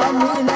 caminho.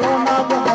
follow my voice.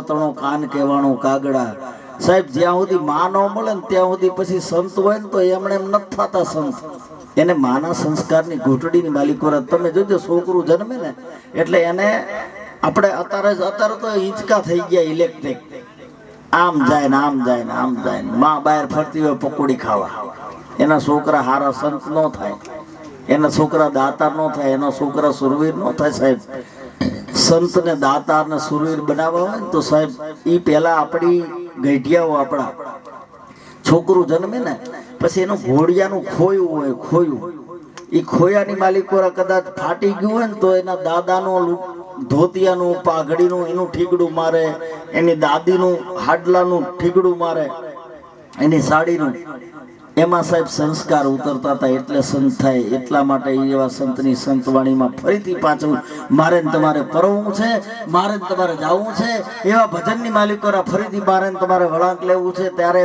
સોદાતણો કાન કહેવાનું કાગડા. સાહેબ, જ્યાં સુધી માં મળે ને ત્યાં સુધી પછી સંત હોય ને તો એમણે એમ નથી થતા સંત. એને માના સંસ્કારની ઘૂંટડીની માલિકો રહે. તમે જોજો, છોકરું જન્મે ને, એટલે એને આપણે અત્યારે અત્યારે તો હિંચકા થઈ ગયા ઇલેક્ટ્રિક આમ જાય ને, આમ જાય ને, આમ જાય ને. માં બહાર ફરતી હોય પકોડી ખાવા. એના છોકરા હારા સંત નો થાય. એના છોકરા દાતા નો થાય. એના છોકરા સુરવીર નો થાય સાહેબ. સંત ને દાતાર ને સુરવીર બનાવવા હોય ને તો સાહેબ એ પેલા આપણી ગઢિયાઓ આપણા. છોકરું જન્મે ને, પછી એનું ઘોડિયાનું ખોયું હોય, ખોયું. એ ખોયાની માલિકોરા કદાચ ફાટી ગયું હોય ને તો એના દાદાનું ધોતિયાનું, પાઘડીનું, એનું ઠીકડું મારે, એની દાદીનું હાડલાનું ઠીકડું મારે, એની સાડીનું. એમાં સાહેબ સંસ્કાર ઉતરતા હતા, એટલે સંત થાય, એટલા માટે એવા સંતની સંતવાણીમાં ફરીથી પાછું, મારે તમારે પરવું છે, મારે તમારે જવું છે, એવા ભજનની માલિકોના ફરીથી મારે તમારે વળાંક લેવું છે, ત્યારે